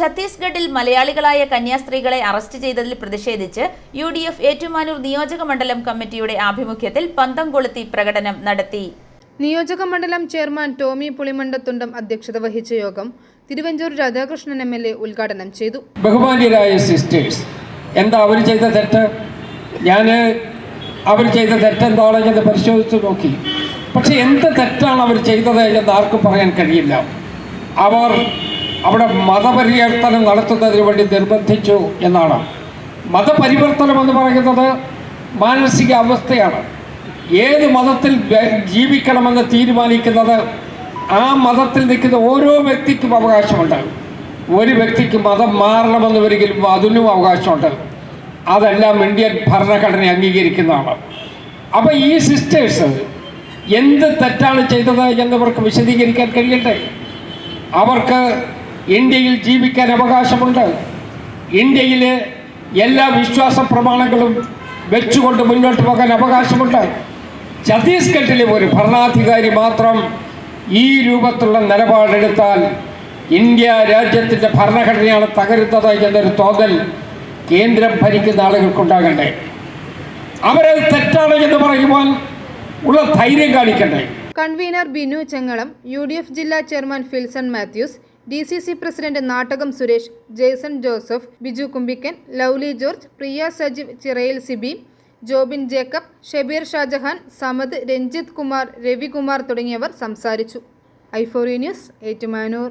ഛത്തീസ്ഗഡിൽ മലയാളികളായ കന്യാസ്ത്രീകളെ അറസ്റ്റ് ചെയ്തതിൽ പ്രതിഷേധിച്ച് യു ഡി എഫ് ഏറ്റുമാനൂർ നിയോജക മണ്ഡലം കമ്മിറ്റിയുടെ ആഭിമുഖ്യത്തിൽ പന്തം കൊളുത്തി പ്രകടനം നടത്തി. നിയോജക മണ്ഡലം ചെയർമാൻ ടോമി പുളിമണ്ടത്തുണ്ടം അധ്യക്ഷത വഹിച്ച യോഗം Thiruvanchoor Radhakrishnan M L A ഉദ്ഘാടനം ചെയ്തു. ബഹുമാന്യരായ സിസ്റ്റേഴ്സ് എന്താ അവർ ചെയ്ത തെറ്റ്? ഞാൻ അവർ ചെയ്ത തെറ്റ് തെറ്റെന്താണെന്ന് പരിശോധിച്ച് നോക്കി. പക്ഷെ എന്ത് തെറ്റാണ് അവർ ചെയ്തത് എന്ന് ആർക്കും പറയാൻ കഴിയില്ല. അവർ അവിടെ മതപരിവർത്തനം നടത്തുന്നതിന് വേണ്ടി നിർബന്ധിച്ചു എന്നാണ്. മതപരിവർത്തനം എന്ന് പറയുന്നത് മാനസിക അവസ്ഥയാണ്. ഏത് മതത്തിൽ ജീവിക്കണമെന്ന് തീരുമാനിക്കുന്നത് ആ മതത്തിൽ നിൽക്കുന്ന ഓരോ വ്യക്തിക്കും അവകാശമുണ്ട്. ഒരു വ്യക്തിക്ക് മതം മാറണമെന്ന് ഒരിക്കലും അതിനും അവകാശമുണ്ട്. അതെല്ലാം ഇന്ത്യൻ ഭരണഘടന അംഗീകരിക്കുന്നതാണ്. അപ്പോൾ ഈ സിസ്റ്റേഴ്സ് എന്ത് തെറ്റാണ് ചെയ്തത് എന്നവർക്ക് വിശദീകരിക്കാൻ കഴിയട്ടെ? അവർക്ക് ഇന്ത്യയിൽ ജീവിക്കാൻ അവകാശമുണ്ട്. ഇന്ത്യയിലെ എല്ലാ വിശ്വാസ പ്രമാണങ്ങളും വെച്ചുകൊണ്ട് മുന്നോട്ട് പോകാൻ അവകാശമുണ്ട്. ഛത്തീസ്ഗഡിലെ ഒരു ഭരണാധികാരി മാത്രം ഈ രൂപത്തിലുള്ള നിലപാടെടുത്താൽ ഇന്ത്യ രാജ്യത്തിന്റെ ഭരണഘടനയാണ് തകരുന്നത് എന്നൊരു തോന്നൽ കേന്ദ്രം ഭരിക്കുന്ന ആളുകൾക്കുണ്ടാകണ്ടേ? അവരത് തെറ്റാണ് എന്ന് പറയുവാൻ ഉള്ള ധൈര്യം കാണിക്കണ്ടേ? കൺവീനർ ബിനു ചെങ്ങളം യു ജില്ലാ chairman Filson Mathews D C C president Nattakom Suresh Jaison Joseph Biju Kumbikkan Lovely George Priya Sajeev Chirayil Siby Jobin Jacob Shabeer Shajahan Samad Ranjith Kumar Ravikumar തുടങ്ങിയവർ സംസാരിച്ചു. ഐഫോറി ന്യൂസ് ഏറ്റുമാനൂർ.